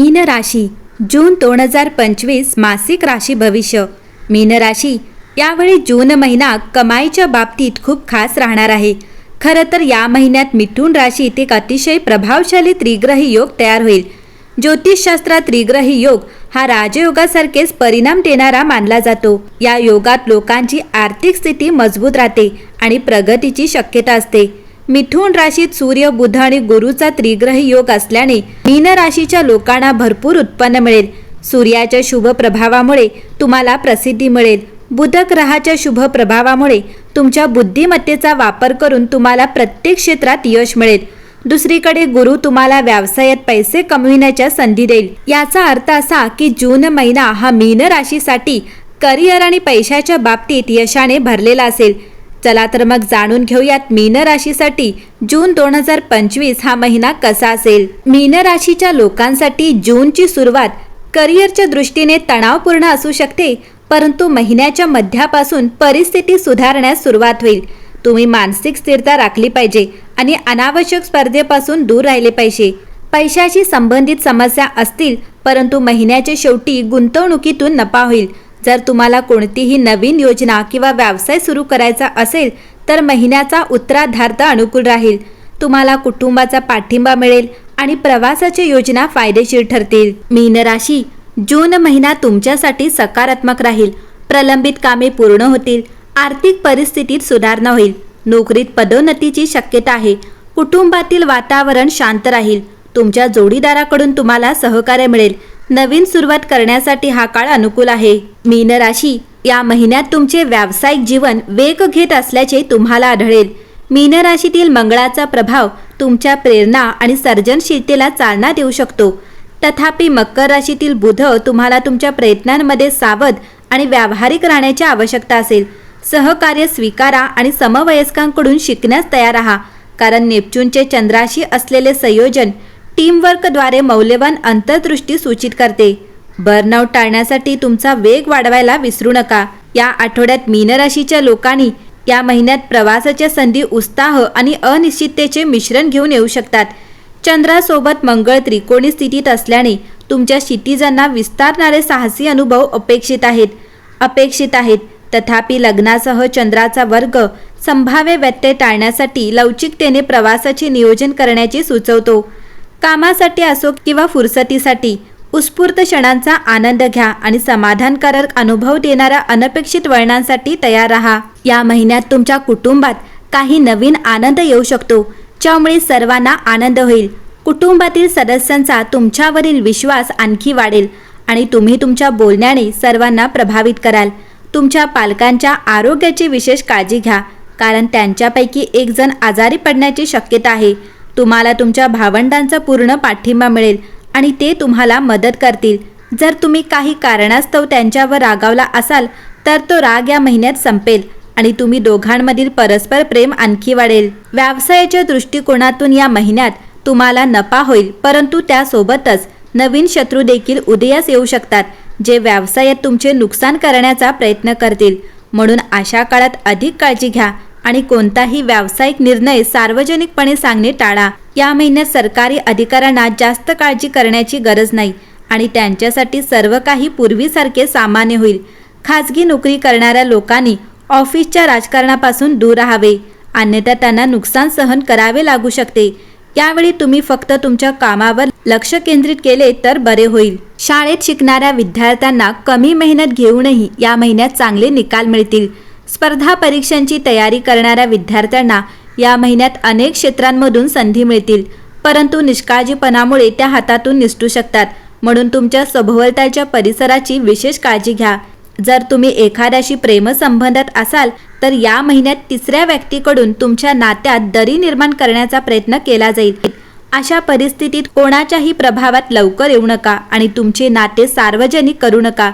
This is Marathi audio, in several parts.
मीन राशी जून दोन हजार पंचवीस मासिक राशी भविष्य. मीन राशी यावेळी जून महिना कमाईच्या बाबतीत खूप खास राहणार आहे. खरं तर या महिन्यात मिथून राशीत एक अतिशय प्रभावशाली त्रिग्रही योग तयार होईल. ज्योतिषशास्त्रात त्रिग्रही योग हा राजयोगासारखेच परिणाम देणारा मानला जातो. या योगात लोकांची आर्थिक स्थिती मजबूत राहते आणि प्रगतीची शक्यता असते. मिथुन राशीत सूर्य बुध आणि गुरुचा त्रिग्रही योग असल्याने मीन राशीच्या लोकांना भरपूर उत्पन्न मिळेल. सूर्याच्या शुभ प्रभावामुळे तुम्हाला प्रसिद्धी मिळेल. बुध ग्रहाच्या शुभ प्रभावामुळे तुमच्या बुद्धिमत्तेचा वापर करून तुम्हाला प्रत्येक क्षेत्रात यश मिळेल. दुसरीकडे गुरु तुम्हाला व्यवसायात पैसे कमविण्याच्या संधी देईल. याचा अर्थ असा की जून महिना हा मीन राशीसाठी करिअर आणि पैशाच्या बाबतीत यशाने भरलेला असेल. चला तर मग जाणून घेऊयात मीन राशीसाठी. जून दोन हजार पंचवीस हा महिना कसा असेल? मीन राशीच्या लोकांसाठी जूनची सुरुवात करिअरच्या दृष्टीने तणावपूर्ण असू शकते परंतु महिन्याच्या मध्यापासून परिस्थिती सुधारण्यास सुरुवात होईल. तुम्ही मानसिक स्थिरता राखली पाहिजे आणि अनावश्यक स्पर्धेपासून दूर राहिले पाहिजे. पैशाशी संबंधित समस्या असतील परंतु महिन्याच्या शेवटी गुंतवणुकीतून नफा होईल. जर तुम्हाला कोणतीही नवीन योजना किंवा व्यवसाय सुरू करायचा असेल तर महिन्याचा उत्तराधार्थ अनुकूल राहील. तुम्हाला कुटुंबाचा पाठिंबा मिळेल आणि प्रवासाची योजना फायदेशीर ठरतील. मीन राशी जून महिना तुमच्यासाठी सकारात्मक राहील. प्रलंबित कामे पूर्ण होतील. आर्थिक परिस्थितीत सुधारणा होईल. नोकरीत पदोन्नतीची शक्यता आहे. कुटुंबातील वातावरण शांत राहील. तुमच्या जोडीदाराकडून तुम्हाला सहकार्य मिळेल. नवीन सुरुवात करण्यासाठी हा काळ अनुकूल आहे. मीन राशी या महिन्यात तुमचे व्यावसायिक जीवन वेग घेत असल्याचे तुम्हाला आढळेल. मीन राशीतील मंगळाचा प्रभाव तुमच्या प्रेरणा आणि सर्जनशीलतेला चालना देऊ शकतो. तथापि मकर राशीतील बुध तुम्हाला तुमच्या प्रयत्नांमध्ये सावध आणि व्यावहारिक राहण्याची आवश्यकता असेल. सहकार्य स्वीकारा आणि समवयस्कांकडून शिकण्यास तयार राहा. कारण नेपच्यूनचे चंद्राशी असलेले संयोजन टीमवर्कद्वारे मौल्यवान अंतर्दृष्टी सूचित करते. बर्नआउट टाळण्यासाठी तुमचा वेग वाढवायला विसरू नका. या आठवड्यात मीनराशीच्या लोकांनी या महिन्यात प्रवासाच्या संधी उत्साह आणि अनिश्चिततेचे मिश्रण घेऊन येऊ शकतात. चंद्रासोबत मंगळ त्रिकोणी स्थितीत असल्याने तुमच्या क्षितिजांना विस्तारणारे साहसी अनुभव अपेक्षित आहेत. अपेक्षित आहेत. तथापि लग्नासह चंद्राचा वर्ग संभाव्य व्यत्यय टाळण्यासाठी लवचिकतेने प्रवासाचे नियोजन करण्याची सुचवतो. कामासाठी असो किंवा फुरसतीसाठी उत्स्फूर्त क्षणांचा आनंद घ्या आणि समाधानकारक अनुभव देणाऱ्या अनपेक्षित वळणांसाठी तयार राहा. या महिन्यात तुमच्या कुटुंबात काही नवीन आनंद येऊ शकतो ज्यामुळे सर्वांना आनंद होईल. कुटुंबातील सदस्यांचा तुमच्यावरील विश्वास आणखी वाढेल आणि तुम्ही तुमच्या बोलण्याने सर्वांना प्रभावित कराल. तुमच्या पालकांच्या आरोग्याची विशेष काळजी घ्या कारण त्यांच्यापैकी एक जण आजारी पडण्याची शक्यता आहे. तुम्हाला तुमच्या भावंडांचा पूर्ण पाठिंबा मिळेल आणि ते तुम्हाला मदत करतील. जर तुम्ही काही कारणास्तव त्यांच्यावर रागावला असाल तर तो राग या महिन्यात संपेल आणि तुम्ही दोघांमधील परस्पर प्रेम आणखी वाढेल. व्यवसायाच्या दृष्टिकोनातून या महिन्यात तुम्हाला नफा होईल परंतु त्यासोबतच नवीन शत्रू देखील उदयास येऊ शकतात जे व्यवसायात तुमचे नुकसान करण्याचा प्रयत्न करतील. म्हणून अशा काळात अधिक काळजी घ्या. आणि कोणताही व्यावसायिक निर्णय सार्वजनिकपणे सांगणे टाळा. या महिन्यात सरकारी अधिकाऱ्यांना जास्त काळजी करण्याची गरज नाही आणि त्यांच्यासाठी सर्व काही पूर्वीसारखे सामान्य होईल. खाजगी नोकरी करणाऱ्या लोकांनी ऑफिसच्या राजकारणापासून दूर राहावे. अन्यथा त्यांना नुकसान सहन करावे लागू शकते. यावेळी तुम्ही फक्त तुमच्या कामावर लक्ष केंद्रित केले तर बरे होईल. शाळेत शिकणाऱ्या विद्यार्थ्यांना कमी मेहनत घेऊनही या महिन्यात चांगले निकाल मिळतील. स्पर्धा परीक्षांची तयारी करणाऱ्या विद्यार्थ्यांना या महिन्यात अनेक क्षेत्रांमधून संधी मिळतील. परंतु निष्काळजीपणामुळे त्या हातातून निसटू शकतात. म्हणून तुमच्या सभोवतालच्या परिसराची विशेष काळजी घ्या. जर तुम्ही एखाद्याशी प्रेमसंबंधात असाल तर या महिन्यात तिसऱ्या व्यक्तीकडून तुमच्या नात्यात दरी निर्माण करण्याचा प्रयत्न केला जाईल. अशा परिस्थितीत कोणाच्याही प्रभावात लवकर येऊ नका आणि तुमचे नाते सार्वजनिक करू नका.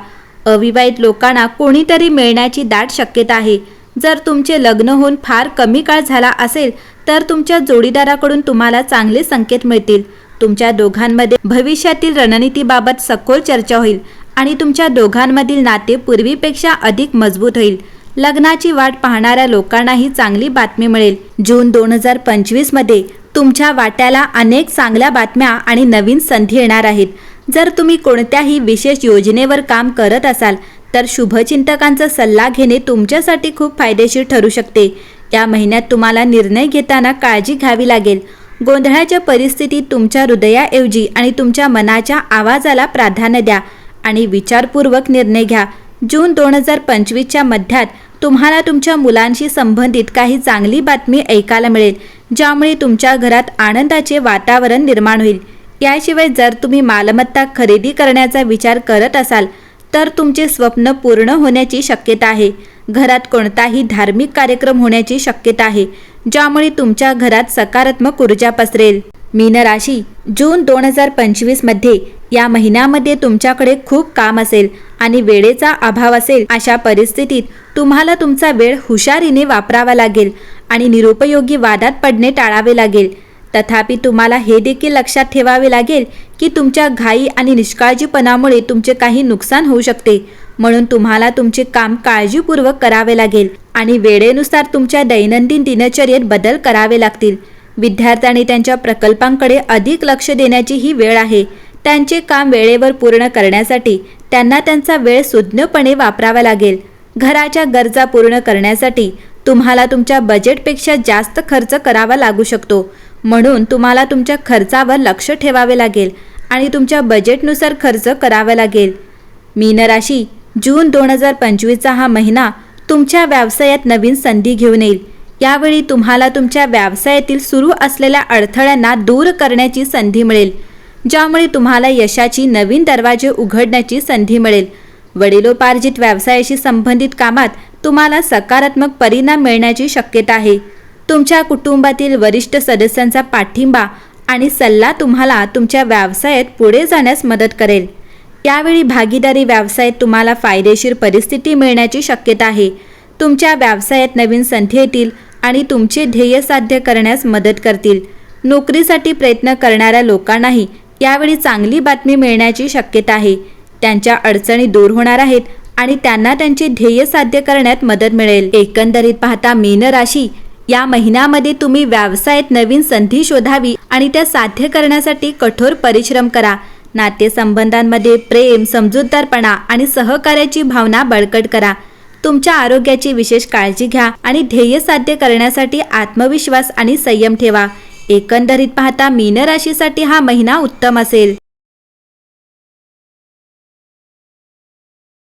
अविवाहित लोकांना कोणीतरी मिळण्याची दाट शक्यता आहे. जर तुमचे लग्न होऊन फार कमी काळ झाला असेल तर तुमच्या जोडीदाराकडून तुम्हाला चांगले संकेत मिळतील. तुमच्या दोघांमध्ये भविष्यातील रणनीतीबाबत सखोल चर्चा होईल आणि तुमच्या दोघांमधील नाते पूर्वीपेक्षा अधिक मजबूत होईल. लग्नाची वाट पाहणाऱ्या लोकांनाही चांगली बातमी मिळेल. जून दोन हजार पंचवीसमध्ये तुमच्या वाट्याला अनेक चांगल्या बातम्या आणि नवीन संधी येणार आहेत. जर तुम्ही कोणत्याही विशेष योजनेवर काम करत असाल तर शुभचिंतकांचा सल्ला घेणे तुमच्यासाठी खूप फायदेशीर ठरू शकते. या महिन्यात तुम्हाला निर्णय घेताना काळजी घ्यावी लागेल. गोंधळाच्या परिस्थितीत तुमच्या हृदयाऐवजी आणि तुमच्या मनाच्या आवाजाला प्राधान्य द्या आणि विचारपूर्वक निर्णय घ्या. जून दोन हजार पंचवीसच्या मध्यात तुम्हाला तुमच्या मुलांशी संबंधित काही चांगली बातमी ऐकायला मिळेल ज्यामुळे तुमच्या घरात आनंदाचे वातावरण निर्माण होईल. याशिवाय जर तुम्ही मालमत्ता खरेदी करण्याचा विचार करत असाल तर तुमचे स्वप्न पूर्ण होण्याची शक्यता आहे. घरात कोणताही धार्मिक कार्यक्रम होण्याची शक्यता आहे ज्यामुळे तुमच्या घरात सकारात्मक ऊर्जा पसरेल. मीन राशी जून दोन हजार पंचवीसमध्ये या महिन्यामध्ये तुमच्याकडे खूप काम असेल आणि वेळेचा अभाव असेल अशा परिस्थितीत तुम्हाला तुमचा वेळ हुशारीने वापरावा लागेल आणि निरुपयोगी वादात पडणे टाळावे लागेल. तथापि तुम्हाला हे देखील लक्षात ठेवावे लागेल की तुमच्या घाई आणि निष्काळजीपणामुळे तुमचे काही नुकसान होऊ शकते. म्हणून तुम्हाला तुमचे काम काळजीपूर्वक करावे लागेल आणि वेळेनुसार तुमच्या दैनंदिन दिनचर्येत बदल करावे लागतील. विद्यार्थ्यांनी त्यांच्या प्रकल्पांकडे अधिक लक्ष देण्याची ही वेळ आहे. त्यांचे काम वेळेवर पूर्ण करण्यासाठी त्यांना त्यांचा वेळ सुज्ञपणे वापरावा लागेल. घराच्या गरजा पूर्ण करण्यासाठी तुम्हाला तुमच्या बजेटपेक्षा जास्त खर्च करावा लागू शकतो. म्हणून तुम्हाला तुमच्या खर्चावर लक्ष ठेवावे लागेल आणि तुमच्या बजेटनुसार खर्च करावा लागेल. मीन राशी जून दोन हजार पंचवीसचा हा महिना तुमच्या व्यवसायात नवीन संधी घेऊन येईल. यावेळी तुम्हाला तुमच्या व्यवसायातील सुरू असलेल्या अडथळ्यांना दूर करण्याची संधी मिळेल. ज्यामुळे तुम्हाला यशाची नवीन दरवाजे उघडण्याची संधी मिळेल. वडिलोपार्जित व्यवसायाशी संबंधित कामात तुम्हाला सकारात्मक परिणाम मिळण्याची शक्यता आहे. तुमच्या कुटुंबातील वरिष्ठ सदस्यांचा पाठिंबा आणि सल्ला तुम्हाला तुमच्या व्यवसायात पुढे जाण्यास मदत करेल. यावेळी भागीदारी व्यवसायात तुम्हाला फायदेशीर परिस्थिती मिळण्याची शक्यता आहे. तुमच्या व्यवसायात नवीन संधी येतील आणि तुमचे ध्येय साध्य करण्यास मदत करतील. नोकरीसाठी प्रयत्न करणाऱ्या लोकांनाही यावेळी चांगली बातमी मिळण्याची शक्यता आहे. त्यांच्या अडचणी दूर होणार आहेत आणि त्यांना त्यांचे ध्येय साध्य करण्यात मदत मिळेल. एकंदरीत पाहता मीन राशी या महिन्यामध्ये तुम्ही व्यवसायात नवीन संधी शोधावी आणि त्या साध्य करण्यासाठी कठोर परिश्रम करा. नातेसंबंधांमध्ये प्रेम समजूतदारपणा आणि सहकार्याची भावना बळकट करा. तुमच्या आरोग्याची विशेष काळजी घ्या आणि ध्येय साध्य करण्यासाठी आत्मविश्वास आणि संयम ठेवा. एकंदरीत पाहता मीन राशीसाठी हा महिना उत्तम असेल.